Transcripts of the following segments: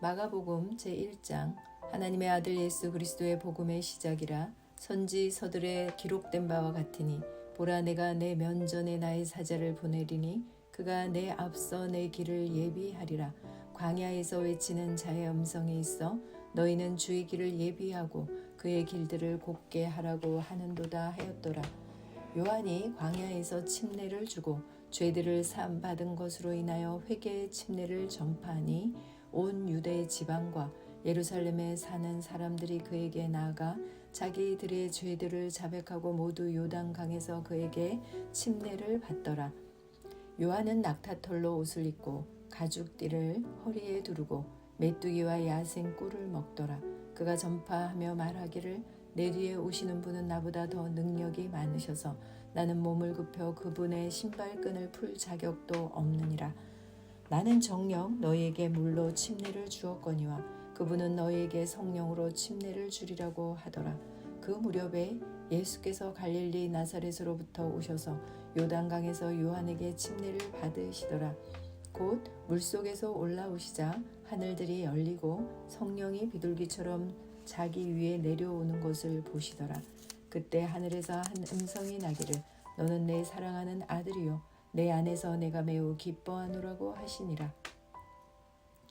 마가복음 제1장 하나님의 아들 예수 그리스도의 복음의 시작이라 선지 서들에 기록된 바와 같으니 보라 내가 내 면전에 나의 사자를 보내리니 그가 내 앞서 내 길을 예비하리라. 광야에서 외치는 자의 음성에 있어 너희는 주의 길을 예비하고 그의 길들을 곱게 하라고 하는도다 하였더라. 요한이 광야에서 침례를 주고 죄들을 사함 받은 것으로 인하여 회개의 침례를 전파하니 온 유대 지방과 예루살렘에 사는 사람들이 그에게 나아가 자기들의 죄들을 자백하고 모두 요단 강에서 그에게 침례를 받더라. 요한은 낙타털로 옷을 입고 가죽띠를 허리에 두르고 메뚜기와 야생 꿀을 먹더라. 그가 전파하며 말하기를 내 뒤에 오시는 분은 나보다 더 능력이 많으셔서 나는 몸을 굽혀 그분의 신발끈을 풀 자격도 없느니라. 나는 정령 너희에게 물로 침례를 주었거니와 그분은 너희에게 성령으로 침례를 주리라고 하더라. 그 무렵에 예수께서 갈릴리 나사렛으로부터 오셔서 요단강에서 요한에게 침례를 받으시더라. 곧 물속에서 올라오시자 하늘들이 열리고 성령이 비둘기처럼 자기 위에 내려오는 것을 보시더라. 그때 하늘에서 한 음성이 나기를 너는 내 사랑하는 아들이요 내 안에서 내가 매우 기뻐하노라고 하시니라.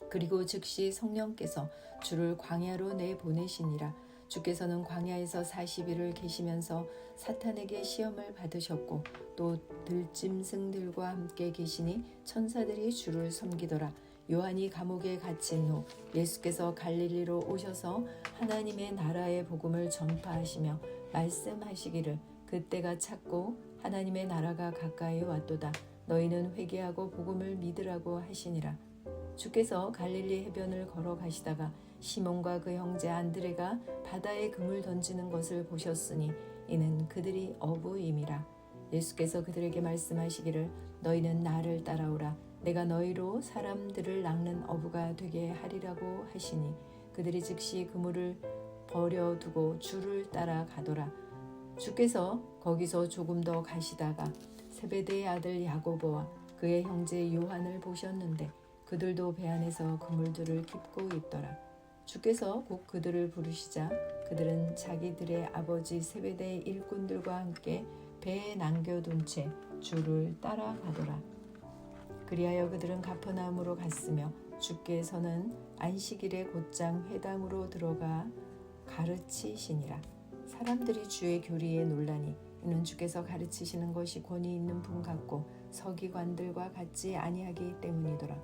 그리고 즉시 성령께서 주를 광야로 내 보내시니라. 주께서는 광야에서 40일을 계시면서 사탄에게 시험을 받으셨고 또 들짐승들과 함께 계시니 천사들이 주를 섬기더라. 요한이 감옥에 갇힌 후 예수께서 갈릴리로 오셔서 하나님의 나라의 복음을 전파하시며 말씀하시기를 그때가 찼고 하나님의 나라가 가까이 왔도다. 너희는 회개하고 복음을 믿으라고 하시니라. 주께서 갈릴리 해변을 걸어가시다가 시몬과 그 형제 안드레가 바다에 금을 던지는 것을 보셨으니 이는 그들이 어부임이라. 예수께서 그들에게 말씀하시기를 너희는 나를 따라오라. 내가 너희로 사람들을 낚는 어부가 되게 하리라고 하시니 그들이 즉시 그물을 버려두고 주를 따라 가더라. 주께서 거기서 조금 더 가시다가 세베대의 아들 야고보와 그의 형제 요한을 보셨는데 그들도 배 안에서 그물들을 깁고 있더라. 주께서 곧 그들을 부르시자 그들은 자기들의 아버지 세베대의 일꾼들과 함께 배에 남겨둔 채 주를 따라가더라. 그리하여 그들은 가퍼나움으로 갔으며 주께서는 안식일에 곧장 회당으로 들어가 가르치시니라. 사람들이 주의 교리에 놀라니 이는 주께서 가르치시는 것이 권위 있는 분 같고 서기관들과 같지 아니하기 때문이더라.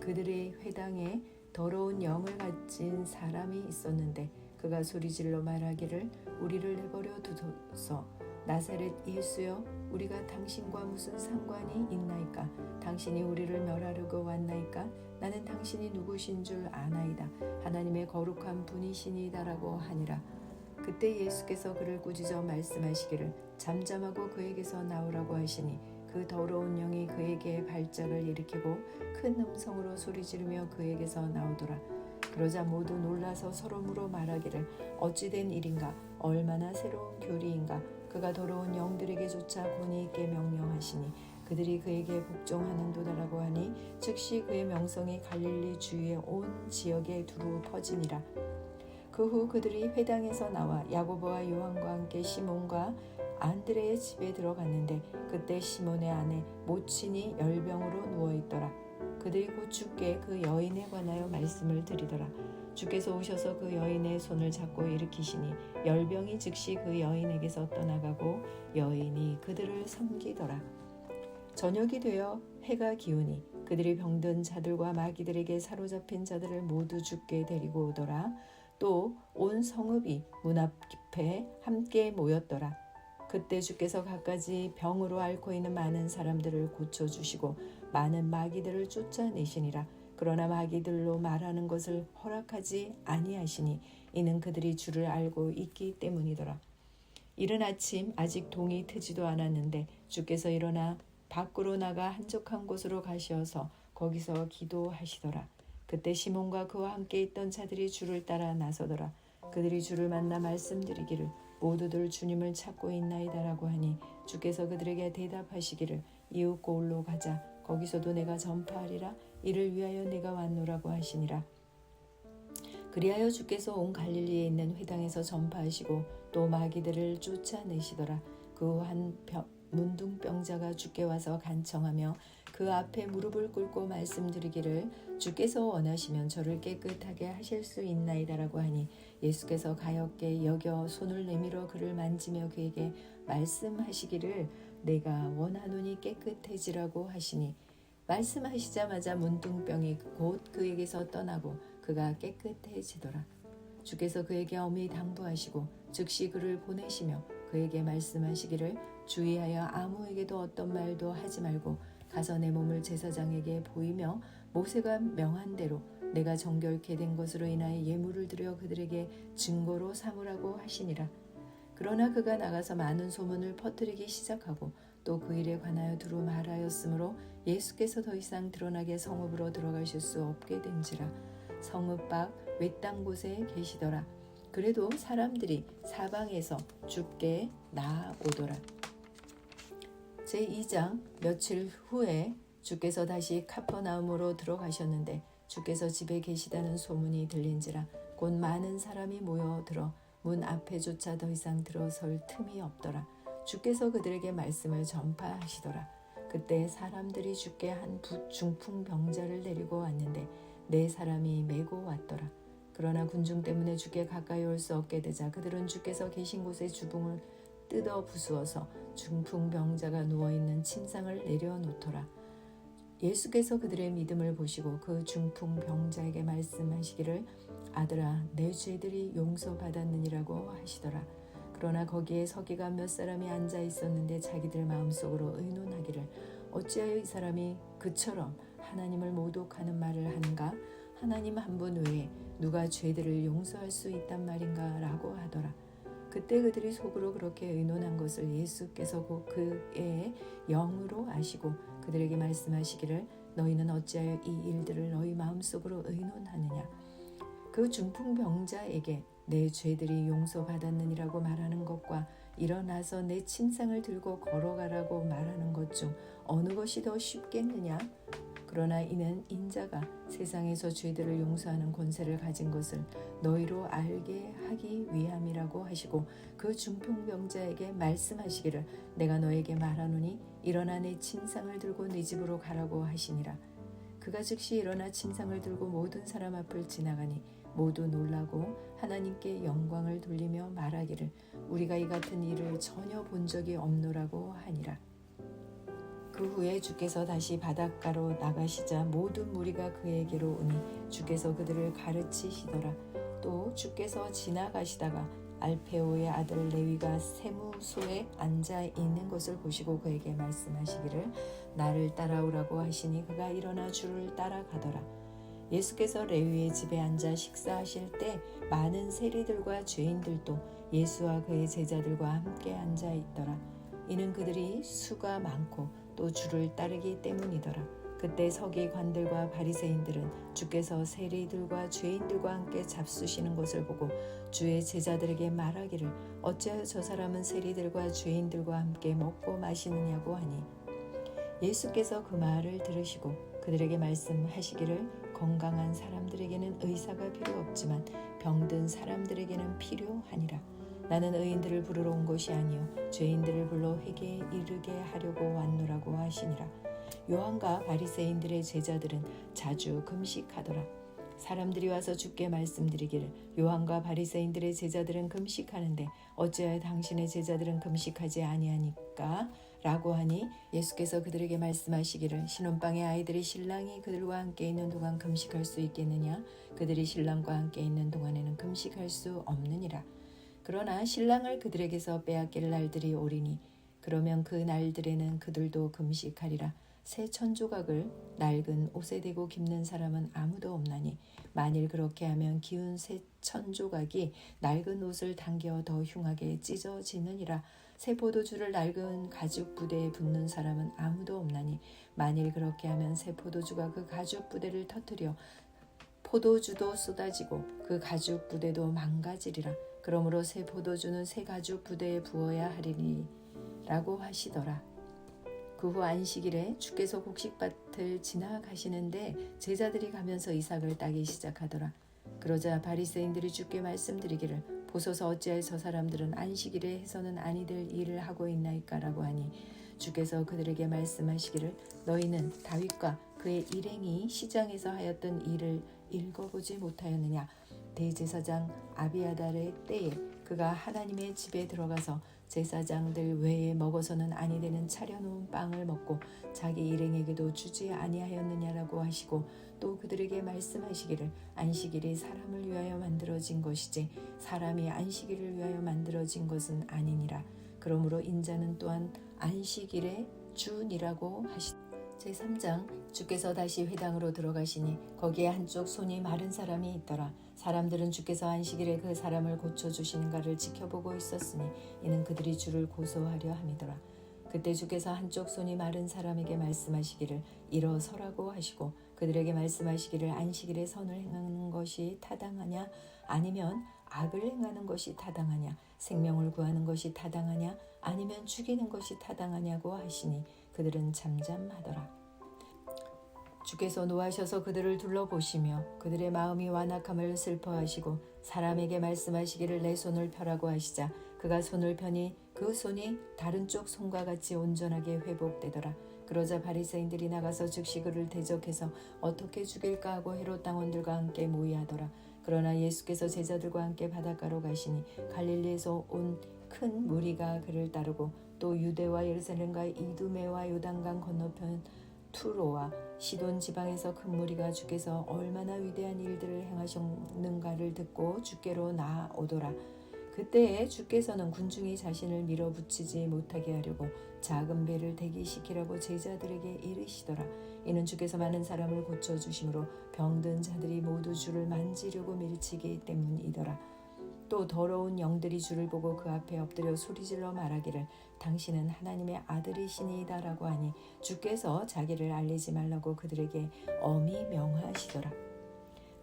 그들의 회당에 더러운 영을 가진 사람이 있었는데 그가 소리질러 말하기를 우리를 내버려 두소서. 나사렛 예수여 우리가 당신과 무슨 상관이 있나이까? 당신이 우리를 멸하려고 왔나이까? 나는 당신이 누구신 줄 아나이다. 하나님의 거룩한 분이시니다라고 하니라 그때 예수께서 그를 꾸짖어 말씀하시기를 잠잠하고 그에게서 나오라고 하시니 그 더러운 영이 그에게 발작을 일으키고 큰 음성으로 소리 지르며 그에게서 나오더라. 그러자 모두 놀라서 서로 물어 말하기를 어찌된 일인가? 얼마나 새로운 교리인가? 그가 더러운 영들에게조차 권위 있게 명령하시니 그들이 그에게 복종하는도다라고 하니 즉시 그의 명성이 갈릴리 주위의 온 지역에 두루 퍼지니라 그 후 그들이 회당에서 나와 야고보와 요한과 함께 시몬과 안드레의 집에 들어갔는데 그때 시몬의 아내 모친이 열병으로 누워 있더라. 그들이 곧 주께 그 여인에 관하여 말씀을 드리더라. 주께서 오셔서 그 여인의 손을 잡고 일으키시니 열병이 즉시 그 여인에게서 떠나가고 여인이 그들을 섬기더라. 저녁이 되어 해가 기우니 그들이 병든 자들과 마귀들에게 사로잡힌 자들을 모두 죽게 데리고 오더라. 또 온 성읍이 문앞 깊에 함께 모였더라. 그때 주께서 갖가지 병으로 앓고 있는 많은 사람들을 고쳐주시고 많은 마귀들을 쫓아내시니라. 그러나 마귀들로 말하는 것을 허락하지 아니하시니 이는 그들이 주를 알고 있기 때문이더라. 이른 아침 아직 동이 트지도 않았는데 주께서 일어나 밖으로 나가 한적한 곳으로 가시어서 거기서 기도하시더라. 그때 시몬과 그와 함께 있던 자들이 주를 따라 나서더라. 그들이 주를 만나 말씀드리기를 모두들 주님을 찾고 있나이다라고 하니 주께서 그들에게 대답하시기를 이웃 고을로 가자 거기서도 내가 전파하리라 이를 위하여 내가 왔노라고 하시니라 그리하여 주께서 온 갈릴리에 있는 회당에서 전파하시고 또 마귀들을 쫓아내시더라. 그후한 문둥병자가 주께 와서 간청하며 그 앞에 무릎을 꿇고 말씀드리기를 주께서 원하시면 저를 깨끗하게 하실 수 있나이다라고 하니 예수께서 가엽게 여겨 손을 내밀어 그를 만지며 그에게 말씀하시기를 내가 원하노니 깨끗해지라고 하시니 말씀하시자마자 문둥병이 곧 그에게서 떠나고 그가 깨끗해지더라. 주께서 그에게 엄히 당부하시고 즉시 그를 보내시며 그에게 말씀하시기를 주의하여 아무에게도 어떤 말도 하지 말고 가서 내 몸을 제사장에게 보이며 모세가 명한 대로 내가 정결케 된 것으로 인하여 예물을 드려 그들에게 증거로 삼으라고 하시니라. 그러나 그가 나가서 많은 소문을 퍼뜨리기 시작하고 또 그 일에 관하여 두루 말하였으므로 예수께서 더 이상 드러나게 성읍으로 들어가실 수 없게 된지라 성읍 밖 외땅 곳에 계시더라. 그래도 사람들이 사방에서 죽게 나오더라. 제2장 며칠 후에 주께서 다시 카퍼나움으로 들어가셨는데 주께서 집에 계시다는 소문이 들린지라 곧 많은 사람이 모여들어 문 앞에조차 더 이상 들어설 틈이 없더라. 주께서 그들에게 말씀을 전파하시더라. 그때 사람들이 주께 한 중풍 병자를 데리고 왔는데 네 사람이 메고 왔더라. 그러나 군중 때문에 주께 가까이 올 수 없게 되자 그들은 주께서 계신 곳에 주붕을 뜯어 부수어서 중풍 병자가 누워 있는 침상을 내려놓더라. 예수께서 그들의 믿음을 보시고 그 중풍 병자에게 말씀하시기를 아들아 내 죄들이 용서받았느니라고 하시더라. 그러나 거기에 서기관 몇 사람이 앉아 있었는데 자기들 마음속으로 의논하기를 어찌하여 이 사람이 그처럼 하나님을 모독하는 말을 하는가 하나님 한 분 외에 누가 죄들을 용서할 수 있단 말인가라고 하더라. 그때 그들이 속으로 그렇게 의논한 것을 예수께서 곧 그의 영으로 아시고 그들에게 말씀하시기를 너희는 어찌하여 이 일들을 너희 마음속으로 의논하느냐? 그 중풍 병자에게 내 죄들이 용서받았느니라고 말하는 것과 일어나서 내 침상을 들고 걸어가라고 말하는 것 중 어느 것이 더 쉽겠느냐? 그러나 이는 인자가 세상에서 죄들을 용서하는 권세를 가진 것을 너희로 알게 하기 위함이라고 하시고 그 중풍병자에게 말씀하시기를 내가 너에게 말하노니 일어나 내 침상을 들고 네 집으로 가라고 하시니라. 그가 즉시 일어나 침상을 들고 모든 사람 앞을 지나가니 모두 놀라고 하나님께 영광을 돌리며 말하기를 우리가 이 같은 일을 전혀 본 적이 없노라고 하니라 그 후에 주께서 다시 바닷가로 나가시자 모든 무리가 그에게로 오니 주께서 그들을 가르치시더라. 또 주께서 지나가시다가 알페오의 아들 레위가 세무소에 앉아 있는 것을 보시고 그에게 말씀하시기를 나를 따라오라고 하시니 그가 일어나 주를 따라가더라. 예수께서 레위의 집에 앉아 식사하실 때 많은 세리들과 죄인들도 예수와 그의 제자들과 함께 앉아 있더라. 이는 그들이 수가 많고 또 주를 따르기 때문이더라. 그때 서기관들과 바리새인들은 주께서 세리들과 죄인들과 함께 잡수시는 것을 보고 주의 제자들에게 말하기를 어찌하여 저 사람은 세리들과 죄인들과 함께 먹고 마시느냐고 하니 예수께서 그 말을 들으시고 그들에게 말씀하시기를 건강한 사람들에게는 의사가 필요 없지만 병든 사람들에게는 필요하니라. 나는 의인들을 부르러 온 것이 아니요 죄인들을 불러 회개에 이르게 하려고 왔노라고 하시니라. 요한과 바리새인들의 제자들은 자주 금식하더라. 사람들이 와서 주께 말씀드리기를 요한과 바리새인들의 제자들은 금식하는데 어찌하여 당신의 제자들은 금식하지 아니하니까 라고 하니 예수께서 그들에게 말씀하시기를 신혼방의 아이들이 신랑이 그들과 함께 있는 동안 금식할 수 있겠느냐? 그들이 신랑과 함께 있는 동안에는 금식할 수 없느니라. 그러나 신랑을 그들에게서 빼앗길 날들이 오리니 그러면 그 날들에는 그들도 금식하리라. 새 천조각을 낡은 옷에 대고 깁는 사람은 아무도 없나니 만일 그렇게 하면 기운 새 천조각이 낡은 옷을 당겨 더 흉하게 찢어지느니라 새 포도주를 낡은 가죽 부대에 붓는 사람은 아무도 없나니 만일 그렇게 하면 새 포도주가 그 가죽 부대를 터뜨려 포도주도 쏟아지고 그 가죽 부대도 망가지리라 그러므로 새 포도주는 새 가죽 부대에 부어야 하리니 라고 하시더라. 그 후 안식일에 주께서 곡식밭을 지나가시는데 제자들이 가면서 이삭을 따기 시작하더라. 그러자 바리새인들이 주께 말씀드리기를 보소서 어찌하여 저 사람들은 안식일에 해서는 아니 될 일을 하고 있나이까라고 하니 주께서 그들에게 말씀하시기를 너희는 다윗과 그의 일행이 시장에서 하였던 일을 읽어보지 못하였느냐? 대제사장 아비아달의 때에 그가 하나님의 집에 들어가서 제사장들 외에 먹어서는 아니 되는 차려놓은 빵을 먹고 자기 일행에게도 주지 아니하였느냐라고 하시고 또 그들에게 말씀하시기를 안식일이 사람을 위하여 만들어진 것이지 사람이 안식일을 위하여 만들어진 것은 아니니라. 그러므로 인자는 또한 안식일의 주니라고 하시 제3장 주께서 다시 회당으로 들어가시니 거기에 한쪽 손이 마른 사람이 있더라. 사람들은 주께서 안식일에 그 사람을 고쳐 주시는가를 지켜보고 있었으니 이는 그들이 주를 고소하려 함이더라. 그때 주께서 한쪽 손이 마른 사람에게 말씀하시기를 일어서라고 하시고 그들에게 말씀하시기를 안식일에 선을 행하는 것이 타당하냐 아니면 악을 행하는 것이 타당하냐 생명을 구하는 것이 타당하냐 아니면 죽이는 것이 타당하냐고 하시니 그들은 잠잠하더라. 주께서 노하셔서 그들을 둘러보시며 그들의 마음이 완악함을 슬퍼하시고 사람에게 말씀하시기를 내 손을 펴라고 하시자 그가 손을 펴니 그 손이 다른 쪽 손과 같이 온전하게 회복되더라. 그러자 바리새인들이 나가서 즉시 그를 대적해서 어떻게 죽일까 하고 헤롯 당원들과 함께 모의하더라. 그러나 예수께서 제자들과 함께 바닷가로 가시니 갈릴리에서 온 큰 무리가 그를 따르고 또 유대와 예루살렘과 이두메와 요단강 건너편 투로와 시돈 지방에서 큰 무리가 주께서 얼마나 위대한 일들을 행하셨는가를 듣고 주께로 나아오더라. 그때에 주께서는 군중이 자신을 밀어붙이지 못하게 하려고 작은 배를 대기시키라고 제자들에게 이르시더라. 이는 주께서 많은 사람을 고쳐 주심으로 병든 자들이 모두 주를 만지려고 밀치기 때문이더라. 또 더러운 영들이 주를 보고 그 앞에 엎드려 소리질러 말하기를 당신은 하나님의 아들이시니이다라고 하니 주께서 자기를 알리지 말라고 그들에게 엄히 명하시더라.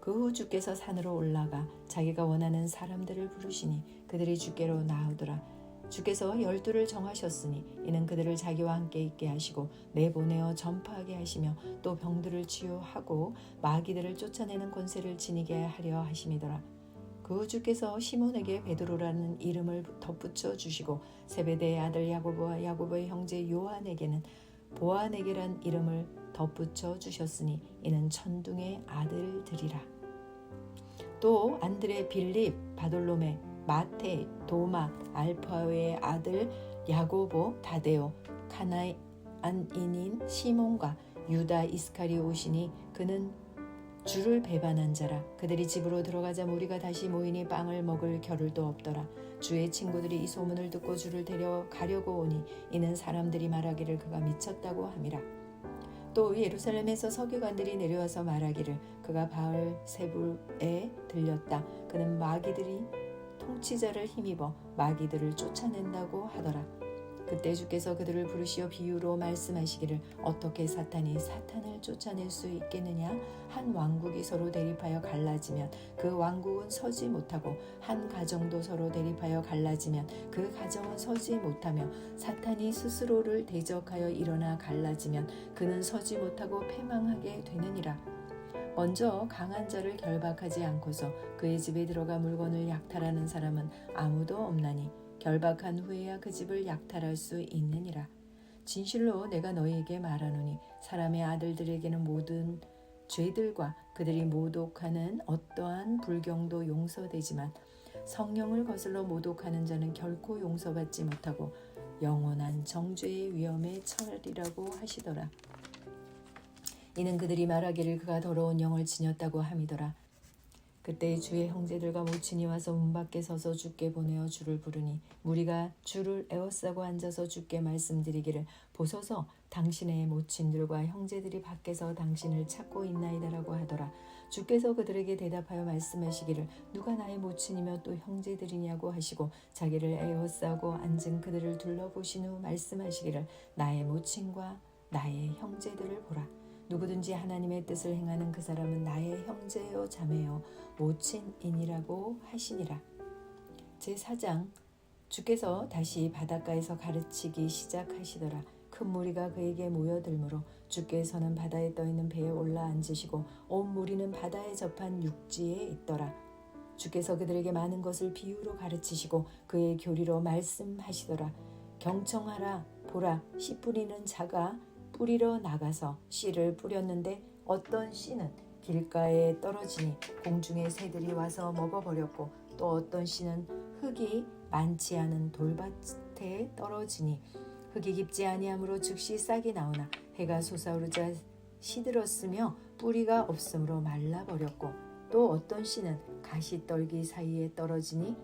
그 후 주께서 산으로 올라가 자기가 원하는 사람들을 부르시니 그들이 주께로 나오더라. 주께서 열두를 정하셨으니 이는 그들을 자기와 함께 있게 하시고 내보내어 전파하게 하시며 또 병들을 치유하고 마귀들을 쫓아내는 권세를 지니게 하려 하심이더라. 그 주께서 시몬에게 베드로라는 이름을 덧붙여 주시고 세베대의 아들 야고보와 야고보의 형제 요한에게는 보아네게란 이름을 덧붙여 주셨으니 이는 천둥의 아들들이라. 또 안드레 빌립 바돌로메 마테 도마 알파오의 아들 야고보 다데오 카나안인인 시몬과 유다 이스카리오시니 그는 주를 배반한 자라. 그들이 집으로 들어가자 무리가 다시 모이니 빵을 먹을 겨를도 없더라. 주의 친구들이 이 소문을 듣고 주를 데려가려고 오니 이는 사람들이 말하기를 그가 미쳤다고 함이라 또 예루살렘에서 서기관들이 내려와서 말하기를 그가 바알 세불에 들렸다. 그는 마귀들이 통치자를 힘입어 마귀들을 쫓아낸다고 하더라 그때 주께서 그들을 부르시어 비유로 말씀하시기를 어떻게 사탄이 사탄을 쫓아낼 수 있겠느냐? 한 왕국이 서로 대립하여 갈라지면 그 왕국은 서지 못하고 한 가정도 서로 대립하여 갈라지면 그 가정은 서지 못하며 사탄이 스스로를 대적하여 일어나 갈라지면 그는 서지 못하고 패망하게 되느니라. 먼저 강한 자를 결박하지 않고서 그의 집에 들어가 물건을 약탈하는 사람은 아무도 없나니 결박한 후에야 그 집을 약탈할 수 있느니라. 진실로 내가 너희에게 말하노니 사람의 아들들에게는 모든 죄들과 그들이 모독하는 어떠한 불경도 용서되지만 성령을 거슬러 모독하는 자는 결코 용서받지 못하고 영원한 정죄의 위험에 처리라고 하시더라. 이는 그들이 말하기를 그가 더러운 영을 지녔다고 함이더라. 그때 주의 형제들과 모친이 와서 문 밖에 서서 주께 보내어 주를 부르니 무리가 주를 에워싸고 앉아서 주께 말씀드리기를 보소서. 당신의 모친들과 형제들이 밖에서 당신을 찾고 있나이다라고 하더라. 주께서 그들에게 대답하여 말씀하시기를 누가 나의 모친이며 또 형제들이냐고 하시고 자기를 에워싸고 앉은 그들을 둘러보신 후 말씀하시기를 나의 모친과 나의 형제들을 보라. 누구든지 하나님의 뜻을 행하는 그 사람은 나의 형제요 자매요 모친이니라고 하시니라. 제4장 주께서 다시 바닷가에서 가르치기 시작하시더라. 큰 무리가 그에게 모여들므로 주께서는 바다에 떠 있는 배에 올라 앉으시고 온 무리는 바다에 접한 육지에 있더라. 주께서 그들에게 많은 것을 비유로 가르치시고 그의 교리로 말씀하시더라. 경청하라 보라 씨 뿌리는 자가 뿌리러 나가서 씨를 뿌렸는데 어떤 씨는 길가에 떨어지니 공중의 새들이 와서 먹어버렸고 또 어떤 씨는 흙이 많지 않은 돌밭에 떨어지니 흙이 깊지 아니하므로 즉시 싹이 나오나 해가 솟아오르자 시들었으며 뿌리가 없으므로 말라버렸고 또 어떤 씨는 가시떨기 사이에 떨어지니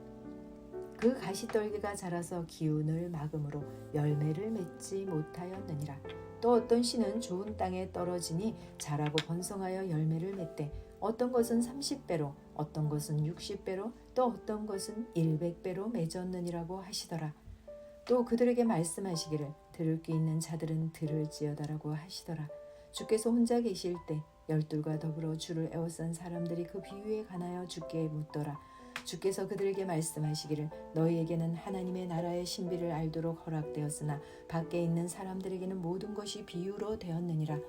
그 가시떨기가 자라서 기운을 막음으로 열매를 맺지 못하였느니라. 또 어떤 씨는 좋은 땅에 떨어지니 자라고 번성하여 열매를 맺되 어떤 것은 30배로 어떤 것은 60배로 또 어떤 것은 100배로 맺었느니라고 하시더라. 또 그들에게 말씀하시기를 들을 귀 있는 자들은 들을지어다라고 하시더라. 주께서 혼자 계실 때 열둘과 더불어 주를 애워싼 사람들이 그 비유에 관하여 주께 묻더라. 주께서 그들에게 말씀하시기를 너희에게는 하나님의 나라의 신비를 알도록 허락되었으나 밖에 있는 사람들에게는 모든 것이 비유로 되었느니라.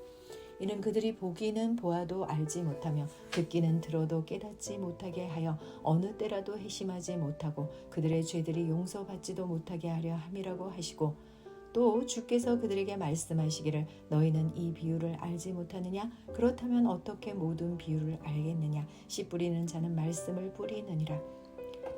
이는 그들이 보기는 보아도 알지 못하며 듣기는 들어도 깨닫지 못하게 하여 어느 때라도 회심하지 못하고 그들의 죄들이 용서받지도 못하게 하려 함이라고 하시고 또 주께서 그들에게 말씀하시기를 너희는 이 비유를 알지 못하느냐? 그렇다면 어떻게 모든 비유를 알겠느냐? 씨 뿌리는 자는 말씀을 뿌리느니라.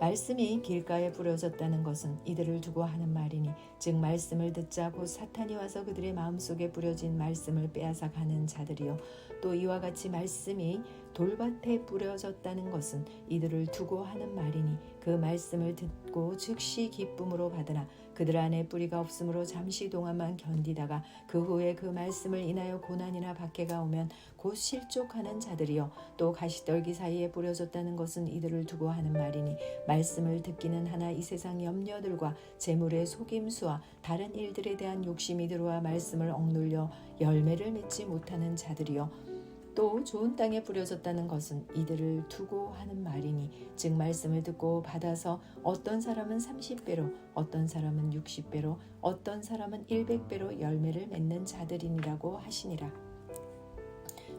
말씀이 길가에 뿌려졌다는 것은 이들을 두고 하는 말이니 즉 말씀을 듣자 곧 사탄이 와서 그들의 마음속에 뿌려진 말씀을 빼앗아 가는 자들이요. 또 이와 같이 말씀이 돌밭에 뿌려졌다는 것은 이들을 두고 하는 말이니 그 말씀을 듣고 즉시 기쁨으로 받으나 그들 안에 뿌리가 없으므로 잠시 동안만 견디다가 그 후에 그 말씀을 인하여 고난이나 박해가 오면 곧 실족하는 자들이요 또 가시떨기 사이에 뿌려졌다는 것은 이들을 두고 하는 말이니 말씀을 듣기는 하나 이 세상 염려들과 재물의 속임수와 다른 일들에 대한 욕심이 들어와 말씀을 억눌려 열매를 맺지 못하는 자들이요 또 좋은 땅에 뿌려졌다는 것은 이들을 두고 하는 말이니 즉 말씀을 듣고 받아서 어떤 사람은 30배로 어떤 사람은 60배로 어떤 사람은 100배로 열매를 맺는 자들이니라고 하시니라.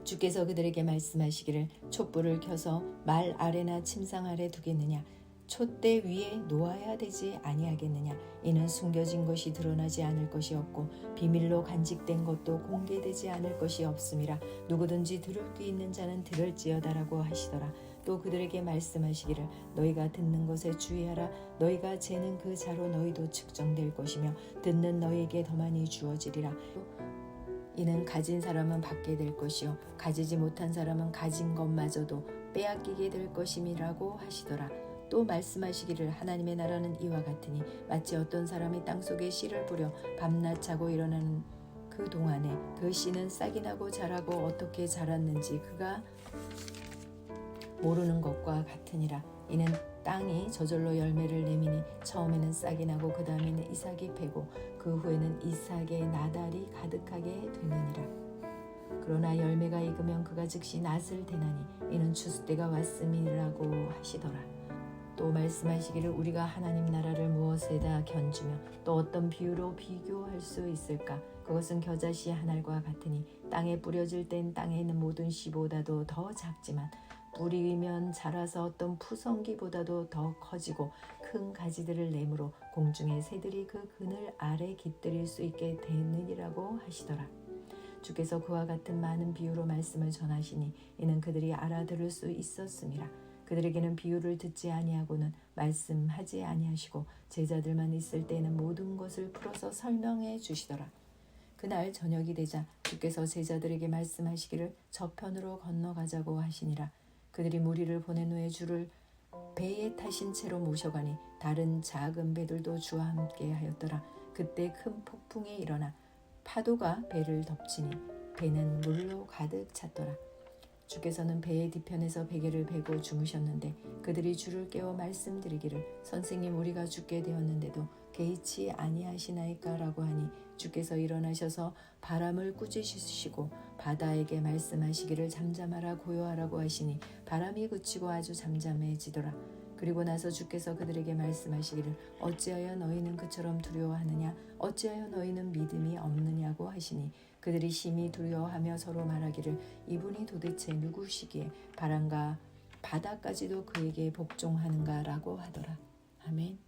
주께서 그들에게 말씀하시기를 촛불을 켜서 말 아래나 침상 아래 두겠느냐 촛대 위에 놓아야 되지 아니하겠느냐? 이는 숨겨진 것이 드러나지 않을 것이 없고 비밀로 간직된 것도 공개되지 않을 것이 없음이라 누구든지 들을 귀 있는 자는 들을지어다라고 하시더라. 또 그들에게 말씀하시기를 너희가 듣는 것에 주의하라. 너희가 재는 그 자로 너희도 측정될 것이며 듣는 너희에게 더 많이 주어지리라. 이는 가진 사람은 받게 될 것이요 가지지 못한 사람은 가진 것마저도 빼앗기게 될 것임이라고 하시더라 또 말씀하시기를 하나님의 나라는 이와 같으니 마치 어떤 사람이 땅 속에 씨를 뿌려 밤낮 자고 일어나는 그 동안에 그 씨는 싹이 나고 자라고 어떻게 자랐는지 그가 모르는 것과 같으니라. 이는 땅이 저절로 열매를 내미니 처음에는 싹이 나고 그 다음에는 이삭이 패고 그 후에는 이삭의 나달이 가득하게 되느니라. 그러나 열매가 익으면 그가 즉시 낫을 대나니 이는 추수 때가 왔음이라고 하시더라 또 말씀하시기를 우리가 하나님 나라를 무엇에다 견주며 또 어떤 비유로 비교할 수 있을까? 그것은 겨자씨 한 알과 같으니 땅에 뿌려질 땐 땅에 있는 모든 씨보다도 더 작지만 뿌리면 자라서 어떤 푸성기보다도 더 커지고 큰 가지들을 내므로 공중의 새들이 그 그늘 아래 깃들일 수 있게 되느니라고 하시더라. 주께서 그와 같은 많은 비유로 말씀을 전하시니 이는 그들이 알아들을 수 있었음이라. 그들에게는 비유를 듣지 아니하고는 말씀하지 아니하시고 제자들만 있을 때에는 모든 것을 풀어서 설명해 주시더라. 그날 저녁이 되자 주께서 제자들에게 말씀하시기를 저편으로 건너가자고 하시니라. 그들이 무리를 보낸 후에 주를 배에 타신 채로 모셔가니 다른 작은 배들도 주와 함께 하였더라. 그때 큰 폭풍이 일어나 파도가 배를 덮치니 배는 물로 가득 찼더라. 주께서는 배의 뒤편에서 베개를 베고 주무셨는데 그들이 주를 깨워 말씀드리기를 선생님 우리가 죽게 되었는데도 개의치 아니하시나이까라고 하니 주께서 일어나셔서 바람을 꾸짖으시고 바다에게 말씀하시기를 잠잠하라 고요하라고 하시니 바람이 그치고 아주 잠잠해지더라. 그리고 나서 주께서 그들에게 말씀하시기를 어찌하여 너희는 그처럼 두려워하느냐? 어찌하여 너희는 믿음이 없느냐고 하시니 그들이 심히 두려워하며 서로 말하기를 이분이 도대체 누구시기에 바람과 바다까지도 그에게 복종하는가라고 하더라. 아멘